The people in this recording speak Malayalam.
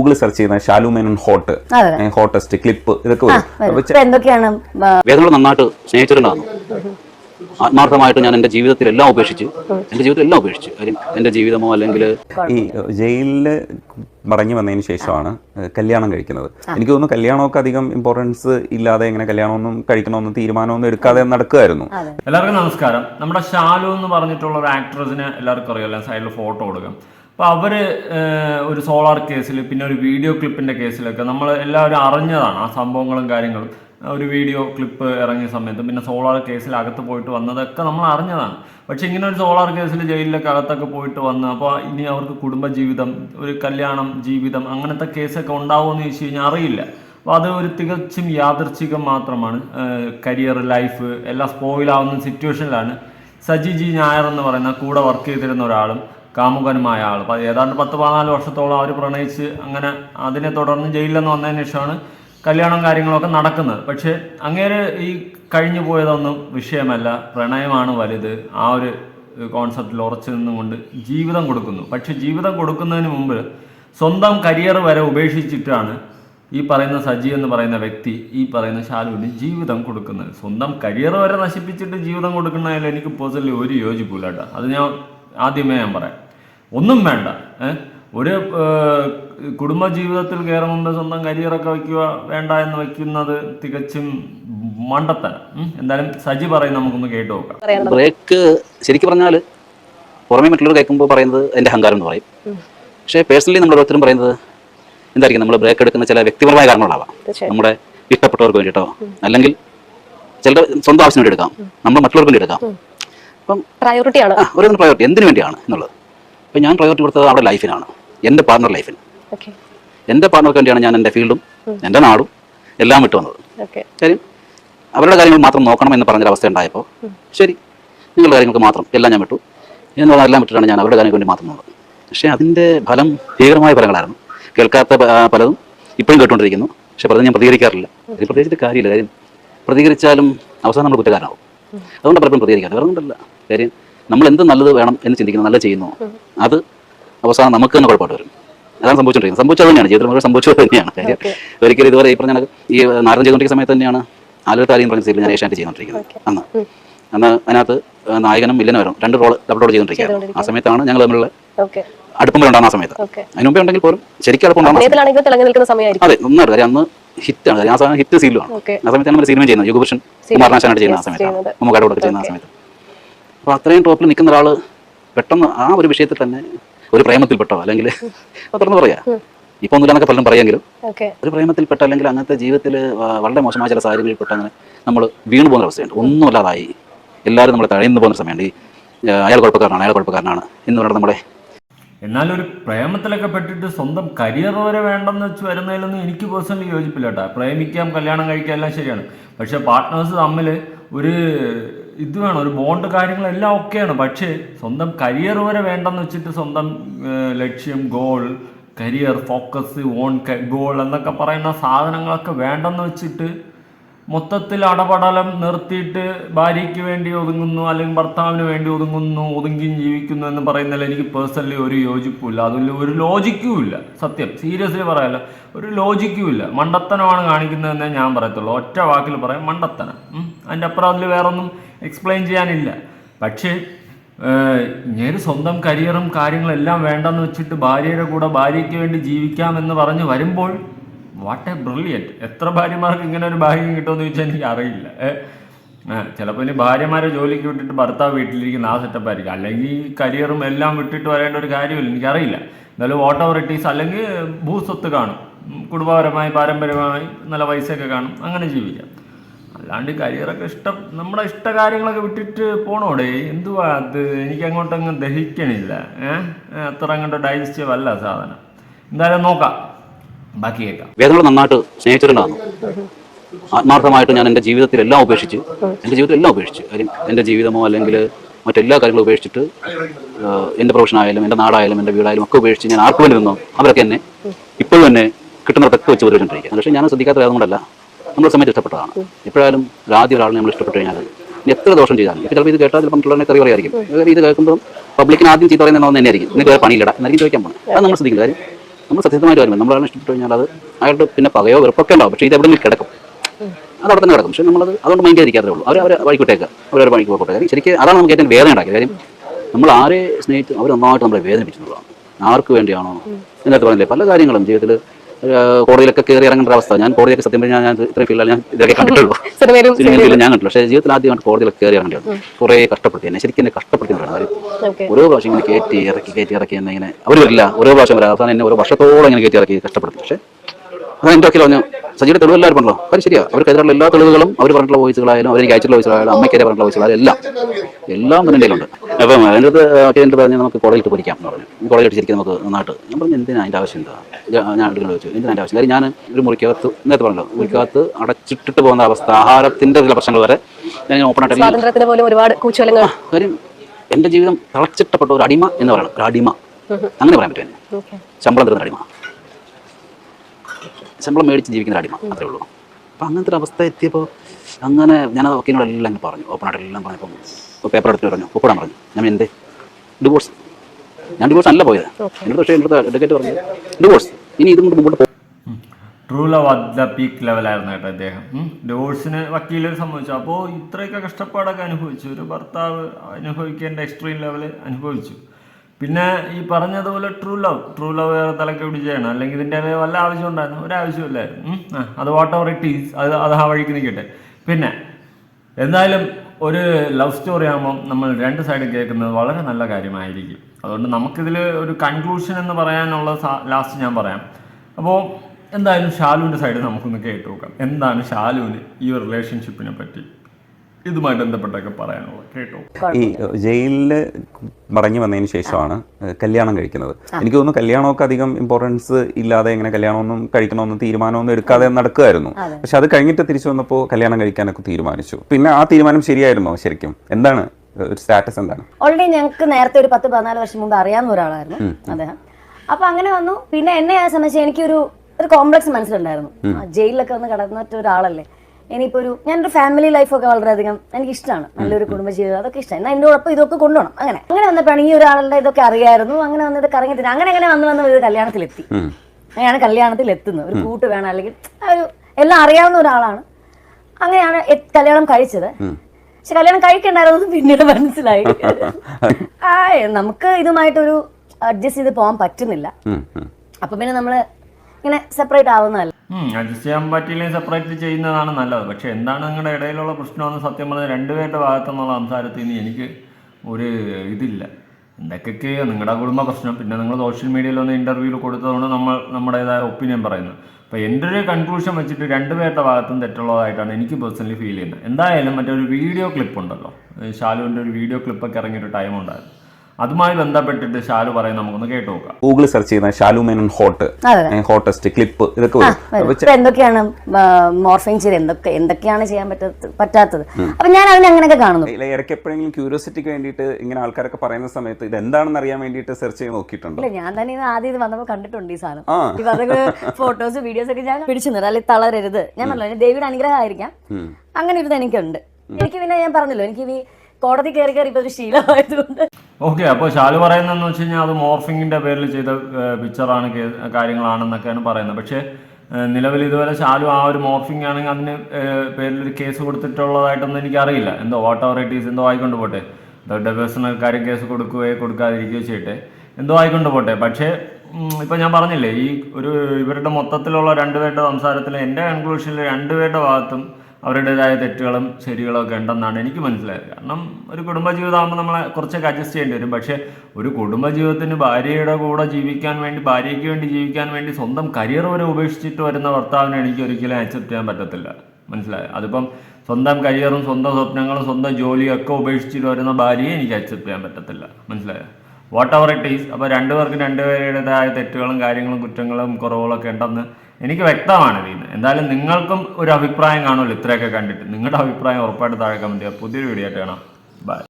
ഗൂഗിൾ സെർച്ച് ചെയ്യുന്ന Shalu Menon hot. Hottest clip ഇതൊക്കെ വരും. എന്തൊക്കെയാണ് വേദനകൾ നന്നായിട്ട് സ്നേഹിച്ചിട്ടുണ്ടാകുന്നു ആത്മാർത്ഥമായിട്ട് ഞാൻ എന്റെ ജീവിതത്തിൽ എല്ലാം ഉപേക്ഷിച്ച് എന്റെ ജീവിതത്തിൽ എല്ലാം ഉപേക്ഷിച്ച്. കാര്യം എന്റെ ജീവിതമോ അല്ലെങ്കിൽ ഈ ജയിലിൽ മടങ്ങി വന്നതിന് ശേഷമാണ് കല്യാണം കഴിക്കുന്നത്. എനിക്ക് തോന്നുന്നു കല്യാണമൊക്കെ അധികം ഇമ്പോർട്ടൻസ് ഇല്ലാതെ എങ്ങനെ കല്യാണമൊന്നും കഴിക്കണമെന്നും തീരുമാനമൊന്നും എടുക്കാതെ നടക്കുമായിരുന്നു. എല്ലാവർക്കും നമസ്കാരം. നമ്മുടെ ഷാലു എന്ന് പറഞ്ഞിട്ടുള്ള ഒരു ആക്ട്രസിനെ എല്ലാവർക്കും അറിയാം സൈഡിൽ ഫോട്ടോ കൊടുക്കാം. അപ്പോൾ അവർ ഒരു സോളാർ കേസിൽ പിന്നെ ഒരു വീഡിയോ ക്ലിപ്പിന്റെ കേസിലൊക്കെ നമ്മൾ എല്ലാവരും അറിഞ്ഞതാണ് ആ സംഭവങ്ങളും കാര്യങ്ങളും. ഒരു വീഡിയോ ക്ലിപ്പ് ഇറങ്ങിയ സമയത്ത് പിന്നെ സോളാർ കേസിൽ അകത്ത് പോയിട്ട് വന്നതൊക്കെ നമ്മൾ അറിഞ്ഞതാണ്. പക്ഷെ ഇങ്ങനെ ഒരു സോളാർ കേസിൽ ജയിലിലൊക്കെ അകത്തൊക്കെ പോയിട്ട് വന്ന് അപ്പോൾ ഇനി അവർക്ക് കുടുംബജീവിതം ഒരു കല്യാണം ജീവിതം അങ്ങനത്തെ കേസൊക്കെ ഉണ്ടാവുമെന്ന് ചോദിച്ചു കഴിഞ്ഞാൽ അറിയില്ല. അപ്പോൾ അത് ഒരു തികച്ചും യാദർച്ഛികം മാത്രമാണ്. കരിയർ ലൈഫ് എല്ലാം സ്പോയിലാവുന്ന സിറ്റുവേഷനിലാണ് സജി ജി നായർ എന്ന് പറയുന്ന കൂടെ വർക്ക് ചെയ്തിരുന്ന ഒരാളും കാമുകനുമായ ആൾ ഏതാണ്ട് പത്ത് പതിനാല് വർഷത്തോളം അവർ പ്രണയിച്ച് അങ്ങനെ അതിനെ തുടർന്ന് ജയിലിൽ നിന്ന് വന്നതിന് ശേഷമാണ് കല്യാണം കാര്യങ്ങളൊക്കെ നടക്കുന്നത്. പക്ഷേ അങ്ങേര് ഈ കഴിഞ്ഞു പോയതൊന്നും വിഷയമല്ല. പ്രണയമാണ് വലുത്. ആ ഒരു കോൺസെപ്റ്റിൽ ഉറച്ചു നിന്നുകൊണ്ട് ജീവിതം കൊടുക്കുന്നു. പക്ഷെ ജീവിതം കൊടുക്കുന്നതിന് മുമ്പ് സ്വന്തം കരിയർ വരെ ഉപേക്ഷിച്ചിട്ടാണ് ഈ പറയുന്ന സജി എന്ന് പറയുന്ന വ്യക്തി ഈ പറയുന്ന ശാലുവിന് ജീവിതം കൊടുക്കുന്നത്. സ്വന്തം കരിയർ വരെ നശിപ്പിച്ചിട്ട് ജീവിതം കൊടുക്കുന്നതിൽ എനിക്ക് പേഴ്സണലി ഒരു യോജിപ്പില്ല കേട്ടോ. അത് ഞാൻ ആദ്യമേ ഞാൻ പറയാം. ഒന്നും വേണ്ട. ഒരു കുടുംബജീവിതത്തിൽ കുടുംബ ജീവിതത്തിൽ കയറുമ്പോൾ സ്വന്തം കരിയറൊക്കെ വയ്ക്കുക വേണ്ട എന്ന് വയ്ക്കുന്നത് തികച്ചും മണ്ടത്തരം. എന്തായാലും സജി പറയും നമുക്കൊന്ന് കേട്ടു നോക്കാം. ബ്രേക്ക് ശരിക്കും പറഞ്ഞാൽ പുറമേ മറ്റുള്ളവർ കേൾക്കുമ്പോൾ പറയുന്നത് എന്റെ അഹങ്കാരം എന്ന് പറയും. പക്ഷേ പേഴ്സണലി നമ്മൾ ഓരോരുത്തരും പറയുന്നത് എന്തായിരിക്കും? നമ്മൾ ബ്രേക്ക് എടുക്കുന്ന ചില വ്യക്തിപരമായ കാരണങ്ങളാവാം. നമ്മുടെ ഇഷ്ടപ്പെട്ടവർക്ക് വേണ്ടിയിട്ടോ അല്ലെങ്കിൽ ചിലരുടെ സ്വന്തം ആവശ്യത്തിന് വേണ്ടി എടുക്കാം. നമ്മൾ മറ്റുള്ളവർക്ക് വേണ്ടി എടുക്കാം. അപ്പം പ്രയോറിറ്റി ആണ്. ആ ഒരു പ്രയോറിറ്റി എന്തിനു വേണ്ടിയാണ് എന്നുള്ളത്. അപ്പം ഞാൻ പ്രയോറിറ്റി കൊടുത്തത് അവിടെ ലൈഫിനാണ് എന്റെ പാർട്ണർ ലൈഫിന് എന്റെ പാർട്ണർക്ക് വേണ്ടിയാണ് ഞാൻ എന്റെ ഫീൽഡും എന്റെ നാടും എല്ലാം വിട്ടു വന്നത്. ശരി? അവരുടെ കാര്യങ്ങൾ മാത്രം നോക്കണം എന്ന് പറഞ്ഞൊരു അവസ്ഥ ഉണ്ടായപ്പോൾ ശരി. നിങ്ങളുടെ കാര്യങ്ങൾക്ക് മാത്രം എല്ലാം ഞാൻ വിട്ടു. എന്ന് പറഞ്ഞാൽ എല്ലാം വിട്ടിട്ടാണ് ഞാൻ അവരുടെ കാര്യങ്ങൾക്ക് വേണ്ടി മാത്രം നോക്കുന്നത് പക്ഷേ അതിന്റെ ഫലം ഭീകരമായ ഫലങ്ങളായിരുന്നു. കേൾക്കാത്ത പലതും ഇപ്പോഴും കേട്ടുകൊണ്ടിരിക്കുന്നു. പക്ഷെ പലതും ഞാൻ പ്രതികരിക്കാറില്ല. അതിൽ പ്രതികരിച്ചിട്ട് കാര്യമില്ല. കാര്യം പ്രതികരിച്ചാലും അവസാനം നമ്മൾ കുറ്റക്കാരനാവും. അതുകൊണ്ട് പലപ്പോഴും പ്രതികരിക്കാറില്ല. വേറെ ഒന്നുമല്ല. കാര്യം നമ്മൾ എന്ത് നല്ലത് വേണം എന്ന് ചിന്തിക്കുന്നു നല്ലത് ചെയ്യുന്നു അത് അവസാനം നമുക്ക് തന്നെ കുഴപ്പമായിട്ട് വരും. അതാണ് സംഭവിച്ചുകൊണ്ടിരിക്കുന്നത്. സംഭവിച്ചത് തന്നെയാണ്. ജീവിതത്തിൽ മുഴുവൻ സംഭവിച്ചത് തന്നെയാണ്. കാര്യം ഒരിക്കലും ഇതുവരെ ഈ പറഞ്ഞ ഈ നാരദം ചെയ്തുകൊണ്ടിരിക്കുന്ന സമയത്ത് തന്നെയാണ് ആലുവത്താരിയും പറഞ്ഞ സീരിയൽ ഞാൻ ഏഷ്യാനെറ്റ് ചെയ്തുകൊണ്ടിരിക്കുന്നത്. അന്ന്. അന്ന് അതിനകത്ത് നായകനും വില്ലനും വരും രണ്ട് റോൾ ഡബിൾ റോൾ ചെയ്തുകൊണ്ടിരിക്കുകയാണ്. ആ സമയത്താണ് ഞങ്ങൾ തമ്മിലുള്ള അടുപ്പം ഉണ്ടാകുന്ന ആ സമയത്ത്. അതിന് മുമ്പേ ഉണ്ടെങ്കിൽ പോലും ശരിക്കും സമയമായിരിക്കും. അതെ നന്നായിട്ട്. കാര്യം അന്ന് ഹിറ്റാണ് ആ സമയം ഹിറ്റ് സീലുമാണ് ആ സമയത്താണ് നമ്മൾ സിനിമ ചെയ്യുന്നത്. യുഗപുരുഷൻ കുമാരനാശാനായിട്ട് ചെയ്യുന്ന ആ സമയത്ത്. മമ്മൂക്കാട് കൊടുക്കുന്ന ചെയ്യുന്ന ആ സമയത്ത്. അപ്പോൾ അത്രയും ടോപ്പിൽ നിൽക്കുന്ന ഒരാൾ പെട്ടെന്ന് ആ ഒരു വിഷയത്തിൽ തന്നെ ഒരു പ്രേമത്തിൽപ്പെട്ടോ അല്ലെങ്കിൽ തുറന്ന് പറയാ. ഇപ്പൊ ഒന്നുമില്ലാന്നൊക്കെ പലരും പറയാമെങ്കിലും ഒരു ഒരു പ്രേമത്തിൽപ്പെട്ട അല്ലെങ്കിൽ അങ്ങനത്തെ ജീവിതത്തിൽ വളരെ മോശമായ ചില സാഹചര്യങ്ങളിൽപ്പെട്ട് അങ്ങനെ നമ്മൾ വീണു പോകുന്ന അവസ്ഥയുണ്ട്. ഒന്നുമില്ലാതായി എല്ലാവരും നമ്മളെ തഴയുന്നു പോകുന്ന സമയമുണ്ട്. ഈ അയാൾ കുഴപ്പക്കാരനാണ് അയാൾ കുഴപ്പക്കാരനാണ് എന്ന് പറഞ്ഞിട്ട് നമ്മുടെ എന്നാൽ ഒരു പ്രേമത്തിലൊക്കെ പെട്ടിട്ട് സ്വന്തം കരിയർ വരെ വേണ്ടെന്ന് വെച്ച് വരുന്നതിലൊന്നും എനിക്ക് പേഴ്സണലി യോജിപ്പില്ല കേട്ടോ. പ്രേമിക്കാം കല്യാണം കഴിക്കാം എല്ലാം ശരിയാണ്. പക്ഷെ പാർട്ട്നേഴ്സ് തമ്മിൽ ഒരു ഇത് വേണം ഒരു ബോണ്ട് കാര്യങ്ങളെല്ലാം ഒക്കെയാണ് പക്ഷേ സ്വന്തം കരിയർ വരെ വേണ്ടെന്ന് വെച്ചിട്ട് സ്വന്തം ലക്ഷ്യം goal career focus on goal എന്നൊക്കെ പറയുന്ന സാധനങ്ങളൊക്കെ വേണ്ടെന്ന് വെച്ചിട്ട് മൊത്തത്തിൽ അടപടലം നിർത്തിയിട്ട് ഭാര്യയ്ക്ക് വേണ്ടി ഒതുങ്ങുന്നു അല്ലെങ്കിൽ ഭർത്താവിന് വേണ്ടി ഒതുങ്ങുന്നു ഒതുങ്ങിയും ജീവിക്കുന്നു എന്ന് പറയുന്നതിൽ എനിക്ക് പേഴ്സണലി ഒരു യോജിപ്പുമില്ല. അതിൽ ഒരു ലോജിക്കും ഇല്ല. സത്യം. സീരിയസ്ലി പറയാല്ല ഒരു ലോജിക്കും ഇല്ല. മണ്ടത്തനമാണ് കാണിക്കുന്നതെന്നേ ഞാൻ പറയത്തുള്ളൂ. ഒറ്റ വാക്കിൽ പറയാം മണ്ടത്തനം. അതിന്റെ അപ്പുറം അതിൽ വേറൊന്നും എക്സ്പ്ലെയിൻ ചെയ്യാനില്ല. പക്ഷേ ഞാൻ സ്വന്തം കരിയറും കാര്യങ്ങളെല്ലാം വേണ്ടെന്ന് വെച്ചിട്ട് ഭാര്യയുടെ കൂടെ ഭാര്യയ്ക്ക് വേണ്ടി ജീവിക്കാമെന്ന് പറഞ്ഞ് വരുമ്പോൾ വാട്ട് എ ബ്രില്യന്റ് എത്ര ഭാര്യമാർക്ക് ഇങ്ങനെ ഒരു ഭാഗ്യം കിട്ടുമെന്ന് ചോദിച്ചാൽ എനിക്ക് അറിയില്ല. ചിലപ്പോൾ ഇനി ഭാര്യമാരെ ജോലിക്ക് വിട്ടിട്ട് ഭർത്താവ് വീട്ടിലിരിക്കുന്ന ആ സെറ്റപ്പായിരിക്കും അല്ലെങ്കിൽ കരിയറും എല്ലാം വിട്ടിട്ട് വരേണ്ട ഒരു കാര്യമില്ല. എനിക്കറിയില്ല. എന്നാലും വാട്ട് ഈസ് അല്ലെങ്കിൽ ഭൂസ്വത്ത് കാണും. കുടുംബപരമായി പാരമ്പര്യമായി നല്ല പൈസയൊക്കെ കാണും. അങ്ങനെ ജീവിക്കാം. അല്ലാണ്ട് കരിയറൊക്കെ ഇഷ്ടം നമ്മുടെ ഇഷ്ട കാര്യങ്ങളൊക്കെ വിട്ടിട്ട് പോണോടെ എന്തുവാ അത്? എനിക്ക് അങ്ങോട്ടങ്ങ് ദഹിക്കണില്ല. ഏഹ് അത്ര അങ്ങോട്ട് ഡൈജസ്റ്റീവ് അല്ല സാധനം. എന്തായാലും നോക്കാം. ബാക്കി കേൾക്കാം. വേദനകൾ നന്നായിട്ട് സ്നേഹിച്ചിട്ടുണ്ടാകുന്നു ആത്മാർത്ഥമായിട്ട് ഞാൻ എന്റെ ജീവിതത്തിൽ എല്ലാം ഉപേക്ഷിച്ച് എന്റെ ജീവിതത്തിൽ എല്ലാം ഉപേക്ഷിച്ച് എന്റെ ജീവിതമോ അല്ലെങ്കിൽ മറ്റെല്ലാ കാര്യങ്ങളും ഉപേക്ഷിച്ചിട്ട് എന്റെ പ്രൊഫഷനായാലും എന്റെ നാടായാലും എന്റെ വീടായാലും ഒക്കെ ഉപേക്ഷിച്ച് ഞാൻ ആർക്ക് വേണ്ടി നിന്നോ അവരൊക്കെ എന്നെ ഇപ്പോഴും എന്നെ കിട്ടുന്നിടത്തൊക്കെ വെച്ച് ഉപദ്രവിച്ചുകൊണ്ടിരിക്കുക പക്ഷേ ഞാൻ ശ്രദ്ധിക്കാത്ത കാര്യം കൊണ്ടല്ല നമ്മുടെ സമയത്ത് ഇഷ്ടപ്പെട്ടതാണ്. എപ്പോഴായാലും ആദ്യ ഒരാളെ നമ്മൾ ഇഷ്ടപ്പെട്ടു കഴിഞ്ഞാൽ എത്ര ദോഷം ചെയ്താലും ഇപ്പോൾ ചിലപ്പോൾ ഇത് കേട്ടാൽ ചിലപ്പോൾ മറ്റുള്ളവരെ തെറി പറയായിരിക്കും. ഇത് കേൾക്കുമ്പോൾ പബ്ലിക്കിന് ആദ്യം ചീത്ത പറയുന്നത് തന്നെ ആയിരിക്കും നിങ്ങൾക്ക് വേറെ പണിയില്ലടാ എന്നായിരിക്കും ചോദിക്കാൻ പോകണം അത് നമ്മൾ ശ്രദ്ധിക്കില്ല കാര്യം. നമ്മൾ സത്യസന്ധമായിട്ട് വരുമ്പോൾ നമ്മളാണ് ഇഷ്ടപ്പെട്ടു കഴിഞ്ഞാൽ അത് അയാളുടെ പിന്നെ പകയോ വെറുപ്പൊക്കെ ഉണ്ടാവും. പക്ഷേ ഇത് എവിടെ നിന്ന് കിടക്കും. അത് അവിടെ തന്നെ കിടക്കും. പക്ഷേ നമ്മളത് അതുകൊണ്ട് മൈൻഡ് ചെയ്തിരിക്കാത്തേ ഉള്ളൂ. അവർ അവരെ വഴിക്ക് വിട്ടേക്കുക അവരവരെ വഴിക്ക് പോകട്ടെ കാര്യം ശരിക്കും അതാണ് നമുക്ക് ഏറ്റവും വേദന ഉണ്ടാക്കിയത്. കാര്യം നമ്മൾ ആരെ സ്നേഹിച്ചു അവർ നന്നായിട്ട് നമ്മളെ വേദനിപ്പിച്ചിട്ടുള്ളതാണ്. ആർക്ക് വേണ്ടിയാണോ? എന്നൊക്കെ പറഞ്ഞില്ലേ? പല കാര്യങ്ങളും ജീവിതത്തിൽ കോടതിയിലൊക്കെ കയറി ഇറങ്ങേണ്ട അവസ്ഥ ഞാൻ കോടതിയൊക്കെ സത്യം പറഞ്ഞാൽ ഞാൻ ഇത്രയും ഫീൽ ഞാൻ ഇതൊക്കെ കണ്ടിട്ടുള്ളൂ. സിനിമയിലും സിനിമയിൽ ഞാൻ കണ്ടിട്ടുള്ളൂ പക്ഷേ ജീവിതത്തിൽ ആദ്യമായിട്ട് കോടതിയിലൊക്കെ കയറി ഇറങ്ങേണ്ടത് കുറേ കഷ്ടപ്പെടുത്തി എന്നെ ശരിക്കും എന്നെ കഷ്ടപ്പെടുത്തിയിട്ടുണ്ട് അവർ ഓരോ പ്രാവശ്യം ഇങ്ങനെ കയറ്റി ഇറക്കി കയറ്റി ഇറക്കി എന്നെ ഇങ്ങനെ അവർ വരില്ല. ഓരോ പ്രാവശ്യം വരാം. അവസാനം എന്നെ ഓരോ വർഷത്തോളം ഇങ്ങനെ കയറ്റി ഇറക്കി കഷ്ടപ്പെടുത്തി. പക്ഷേ ഒക്കെ പറഞ്ഞു സജിയുടെ തെളിവ് എല്ലാവരും പറഞ്ഞല്ലോ കാര്യം ശരിയാ. അവർക്കെതിരെയുള്ള എല്ലാ തെളിവുകളും അവർ പറഞ്ഞിട്ടുള്ള വോയിസുകളായാലും അവരെനിക്ക് അയച്ചിട്ടുള്ള വോയിസുകളായാലും അമ്മയ്ക്കെതിരെ പറഞ്ഞിട്ടുള്ള വോയിസുകളായാലും എല്ലാം. എല്ലാം തന്നെ ഉണ്ട് അപ്പം എന്റെ അടുത്ത് അച്ഛന്റെ പറഞ്ഞ് നമുക്ക് കോളേജ് ഇട്ട് പഠിക്കാം എന്ന് പറഞ്ഞു. കോളേജ് ശരിക്കും നമുക്ക് നന്നായിട്ട് ഞാൻ പറഞ്ഞു എന്തിനാ അതിന്റെ ആവശ്യം എന്താ? ഞാൻ- ഞാൻ വെച്ചു എന്തിനാ അതിന്റെ ആവശ്യം? കാര്യം ഞാൻ ഒരു മുറിക്കകത്ത് നേരത്തെ പറഞ്ഞല്ലോ മുറിക്കകത്ത് അടച്ചിട്ടിട്ട് പോകുന്ന അവസ്ഥ ആഹാരത്തിന്റെ ചില പ്രശ്നങ്ങൾ വരെ ഞാൻ ഓപ്പൺ ആയിട്ട് സ്വാതന്ത്ര്യത്തിന് പോലും ഒരുപാട് കൂച്ചുവലങ്ങൾ കാര്യം എന്റെ ജീവിതം തളച്ചിട്ടപ്പെട്ട ഒരു അടിമ എന്ന് പറയണം. ഒരു അടിമ അങ്ങനെ പറയാൻ പറ്റും എന്നെ? ഓക്കെ. ശമ്പളം തരുന്ന അടിമ. ശമ്പളം മേടിച്ച് ജീവിക്കുന്ന ഒരു അടിമ അത്രേ ഉള്ളൂ. അപ്പം അങ്ങനത്തെ ഒരു അവസ്ഥ എത്തിയപ്പോൾ അങ്ങനെ ഞാൻ വക്കീലിനോടെല്ലാം അങ്ങ് പറഞ്ഞു ഓപ്പണായിട്ട് എല്ലാം ഇപ്പോൾ പേപ്പർ എടുത്ത് പറഞ്ഞു ഒപ്പിടാൻ പറഞ്ഞു. ഞാൻ എന്റെ ഡിവോഴ്സ് ഞാൻ ഡിവോഴ്സ് അല്ല പോയത്. എന്റെ പക്ഷേ എന്റെ അടുത്ത് അഡ്വക്കേറ്റ് പറഞ്ഞു ഡിവോഴ്സ് ഇനി ഇതും മുമ്പോട്ട് പോകും true love at the peak ലെവലായിരുന്നു കേട്ടോ അദ്ദേഹം ഡിവോഴ്സിന് വക്കീലർ സംഭവിച്ചു അപ്പോൾ ഇത്രയൊക്കെ കഷ്ടപ്പാടൊക്കെ അനുഭവിച്ചു. ഒരു ഭർത്താവ് അനുഭവിക്കേണ്ട എക്സ്ട്രീം ലെവൽ അനുഭവിച്ചു. പിന്നെ ഈ പറഞ്ഞതുപോലെ ട്രൂ ലവ് ട്രൂ ലവ് വേറെ തലക്കെ പിടിച്ച് ചെയ്യണം. അല്ലെങ്കിൽ ഇതിന്റെ വല്ല ആവശ്യം ഉണ്ടായിരുന്നു? ഒരാവശ്യമില്ലായിരുന്നു. ആ, അത് വാട്ട് എവർ ഇറ്റ് ഈസ് അത് അത് ആ വഴിക്ക് നിൽക്കട്ടെ പിന്നെ എന്തായാലും ഒരു ലവ് സ്റ്റോറി ആകുമ്പം നമ്മൾ രണ്ട് സൈഡ് കേൾക്കുന്നത് വളരെ നല്ല കാര്യമായിരിക്കും. അതുകൊണ്ട് നമുക്കിതിൽ ഒരു കൺക്ലൂഷൻ എന്ന് പറയാനുള്ള ലാസ്റ്റ് ഞാൻ പറയാം. അപ്പോൾ എന്തായാലും ഷാലുവിന്റെ സൈഡ് നമുക്കൊന്ന് കേട്ട് നോക്കാം. എന്താണ് ഷാലുവിന് ഈ റിലേഷൻഷിപ്പിനെ പറ്റി? ഇതുമായി ബന്ധപ്പെട്ടൊക്കെ പറയാനുള്ളത്. കേട്ടോ? ഈ ജയിലിൽ മടങ്ങി വന്നതിന് ശേഷമാണ് കല്യാണം കഴിക്കുന്നത്. എനിക്ക് തോന്നുന്നു കല്യാണമൊക്കെ അധികം ഇമ്പോർട്ടൻസ് ഇല്ലാതെ ഇങ്ങനെ കല്യാണമൊന്നും കഴിക്കണമെന്നും തീരുമാനമൊന്നും എടുക്കാതെ നടക്കുമായിരുന്നു. പക്ഷെ അത് കഴിഞ്ഞിട്ട് തിരിച്ചു വന്നപ്പോൾ കല്യാണം കഴിക്കാനൊക്കെ തീരുമാനിച്ചു. പിന്നെ ആ തീരുമാനം ശരിയായിരുന്നോ ശരിക്കും? എന്താണ് ഒരു സ്റ്റാറ്റസ് എന്താണ്? ഓൾറെഡി ഞങ്ങൾക്ക് നേരത്തെ ഒരു പത്ത് പതിനാല് വർഷം മുമ്പ് അറിയാവുന്ന ഒരാളായിരുന്നു അദ്ദേഹം. അപ്പൊ അങ്ങനെ വന്നു. പിന്നെ എന്നെ ആ സംബന്ധിച്ച് എനിക്കൊരു ഒരു കോംപ്ലക്സ് മനസ്സിലുണ്ടായിരുന്നു. ജയിലിലൊക്കെ വന്ന് കടന്നിട്ട് ഒരാളല്ലേ ഇനിയിപ്പോ ഒരു ഞാൻ ഒരു ഫാമിലി ലൈഫൊക്കെ വളരെയധികം എനിക്ക് ഇഷ്ടമാണ് നല്ലൊരു കുടുംബജീവിതം അതൊക്കെ ഇഷ്ടമാണ് എന്നാൽ എന്റെ ഒപ്പം ഇതൊക്കെ കൊണ്ടുപോകണം. അങ്ങനെ. അങ്ങനെ വന്നപ്പോഴാണ് ഈ ഒരാളുടെ ഇതൊക്കെ അറിയായിരുന്നു. അങ്ങനെ വന്ന് ഇതൊക്കെ ഇറങ്ങി അങ്ങനെ അങ്ങനെ വന്ന് വന്ന് ഇത് കല്യാണത്തിലെത്തി. എത്തി അങ്ങനെയാണ് കല്യാണത്തിൽ എത്തുന്നത് ഒരു കൂട്ട് വേണം. അല്ലെങ്കിൽ ഒരു എല്ലാം അറിയാവുന്ന ഒരാളാണ്. അങ്ങനെയാണ് കല്യാണം കഴിച്ചത്. പക്ഷെ കല്യാണം കഴിക്കണ്ടായിരുന്നു പിന്നീട് മനസ്സിലായി. ആ നമുക്ക് ഇതുമായിട്ടൊരു അഡ്ജസ്റ്റ് ചെയ്ത് പോകാൻ പറ്റുന്നില്ല. അപ്പൊ പിന്നെ നമ്മൾ ഇങ്ങനെ സെപ്പറേറ്റ് ആവുന്നതല്ല. അഡ്ജസ്റ്റ് ചെയ്യാൻ പറ്റിയില്ലെങ്കിൽ സെപ്പറേറ്റ് ചെയ്യുന്നതാണ് നല്ലത്. പക്ഷെ എന്താണ് നിങ്ങളുടെ ഇടയിലുള്ള പ്രശ്നമെന്ന് സത്യം പറഞ്ഞാൽ രണ്ടുപേരുടെ ഭാഗത്തുനിന്നുള്ള സംസാരത്തിൽ നിന്ന് എനിക്ക് ഒരു ഇതില്ല. എന്തൊക്കെയൊക്കെയോ നിങ്ങളുടെ കുടുംബ പ്രശ്നം. പിന്നെ നിങ്ങൾ സോഷ്യൽ മീഡിയയിൽ ഒന്ന് ഇന്റർവ്യൂവിൽ കൊടുത്തതുകൊണ്ട് നമ്മൾ നമ്മുടേതായ ഒപ്പീനിയൻ പറയുന്നു. അപ്പോൾ എന്റെ ഒരു കൺക്ലൂഷൻ വെച്ചിട്ട് രണ്ടുപേരുടെ ഭാഗത്തും തെറ്റുള്ളതായിട്ടാണ് എനിക്ക് പേഴ്സണലി ഫീൽ ചെയ്യുന്നത്. എന്തായാലും മറ്റൊരു വീഡിയോ ക്ലിപ്പ് ഉണ്ടല്ലോ. ഷാലുവിന്റെ ഒരു വീഡിയോ ക്ലിപ്പൊക്കെ ഇറങ്ങിയൊരു ടൈം ഉണ്ടായിരുന്നു. അതുമായി ബന്ധപ്പെട്ടിട്ട് ഷാലു പറയുന്നത് നമുക്കൊന്ന് കേട്ടു നോക്കാം ഗൂഗിൾ സെർച്ച് ചെയ്യുന്ന Shalu Menon hot. Hottest clip ഇതൊക്കെ എന്തൊക്കെയാണ് മോർഫിംഗ് ചെയ്ത് എന്തൊക്കെ എന്തൊക്കെയാണ് ചെയ്യാൻ പറ്റാത്ത പറ്റാത്തത്? അപ്പൊ ഞാൻ അതിനെ അങ്ങനെയൊക്കെ കാണുന്നു. ഇടയ്ക്ക് എപ്പോഴെങ്കിലും ക്യൂരിയോസിറ്റിക്ക് വേണ്ടിയിട്ട് ഇങ്ങനെ ആൾക്കാരൊക്കെ പറയുന്ന സമയത്ത് ഇത് എന്താണെന്ന് അറിയാൻ വേണ്ടിയിട്ട് സെർച്ച് ചെയ്ത് നോക്കിയിട്ടുണ്ട്? ഇല്ല ഞാൻ തന്നെ ഇത് ആദ്യം ഇത് വന്നപ്പോൾ കണ്ടിട്ടുണ്ട് ഈ സാധനം. ഫോട്ടോസ് വീഡിയോസ് ഒക്കെ ഞാൻ പിടിച്ചു നിന്നത് അല്ലെങ്കിൽ തളരരുത്. ഞാൻ പറഞ്ഞു ദേവിയുടെ അനുഗ്രഹമായിരിക്കാം. അങ്ങനെ ഒരു എനിക്കുണ്ട് എനിക്ക് പിന്നെ ഞാൻ പറഞ്ഞല്ലോ എനിക്ക് ഈ കോടതി കയറി കയറി ഇപ്പൊ ഒരു ശീലമായതുകൊണ്ട്. ഓക്കെ അപ്പോൾ ഷാലു പറയുന്നതെന്ന് വെച്ച് കഴിഞ്ഞാൽ അത് മോർഫിങ്ങിന്റെ പേരിൽ ചെയ്ത പിക്ചറാണ് കാര്യങ്ങളാണെന്നൊക്കെയാണ് പറയുന്നത്. പക്ഷേ നിലവിൽ ഇതുവരെ ഷാലു ആ ഒരു മോർഫിംഗ് ആണെങ്കിൽ അതിന് പേരിൽ പേരിലൊരു കേസ് കൊടുത്തിട്ടുള്ളതായിട്ടൊന്നും എനിക്കറിയില്ല. എന്തോ വാട്ട് എവർ ഇറ്റ് ഈസ് എന്തോ ആയിക്കൊണ്ട് പോട്ടെ. ഡെബേഴ്സിന് കാര്യം കേസ് കൊടുക്കുകയോ കൊടുക്കാതിരിക്കുകയോ ചെയ്യട്ടെ. എന്തോ ആയിക്കൊണ്ട് പോട്ടെ. പക്ഷേ ഇപ്പം ഞാൻ പറഞ്ഞില്ലേ ഈ ഒരു ഇവരുടെ മൊത്തത്തിലുള്ള രണ്ടുപേരുടെ സംസാരത്തിൽ എന്റെ കൺക്ലൂഷനിൽ രണ്ടുപേരുടെ ഭാഗത്തും അവരുടേതായ തെറ്റുകളും ശരികളും ഒക്കെ ഉണ്ടെന്നാണ് എനിക്ക് മനസ്സിലായത്. കാരണം ഒരു കുടുംബജീവിതമാകുമ്പോൾ നമ്മളെ കുറച്ചൊക്കെ അഡ്ജസ്റ്റ് ചെയ്യേണ്ടി വരും. പക്ഷേ ഒരു കുടുംബജീവിതത്തിന് ഭാര്യയുടെ കൂടെ ജീവിക്കാൻ വേണ്ടി ഭാര്യയ്ക്ക് വേണ്ടി ജീവിക്കാൻ വേണ്ടി സ്വന്തം കരിയർ വരെ ഉപേക്ഷിച്ചിട്ട് വരുന്ന ഭർത്താവിനെ എനിക്ക് ഒരിക്കലും അക്സെപ്റ്റ് ചെയ്യാൻ പറ്റത്തില്ല. മനസ്സിലായോ? അതിപ്പം സ്വന്തം കരിയറും സ്വന്തം സ്വപ്നങ്ങളും സ്വന്തം ജോലിയും ഒക്കെ ഉപേക്ഷിച്ചിട്ട് വരുന്ന ഭാര്യയെ എനിക്ക് അക്സെപ്റ്റ് ചെയ്യാൻ പറ്റത്തില്ല. മനസ്സിലായോ? വാട്ട് എവർ ഇറ്റ് ഈസ് അപ്പോൾ രണ്ടുപേർക്കും രണ്ടുപേരുടേതായ തെറ്റുകളും കാര്യങ്ങളും കുറ്റങ്ങളും കുറവുകളൊക്കെ ഉണ്ടെന്ന് എനിക്ക് വ്യക്തമാണ് ഇതിന് എന്തായാലും നിങ്ങൾക്കും ഒരു അഭിപ്രായം കാണുമല്ലോ ഇത്രയൊക്കെ കണ്ടിട്ട്. നിങ്ങളുടെ അഭിപ്രായം ഉറപ്പായിട്ട് താഴെ കമന്റ് ചെയ്യുക പുതിയൊരു വീഡിയോ ആയിട്ട് കാണാം. ബൈ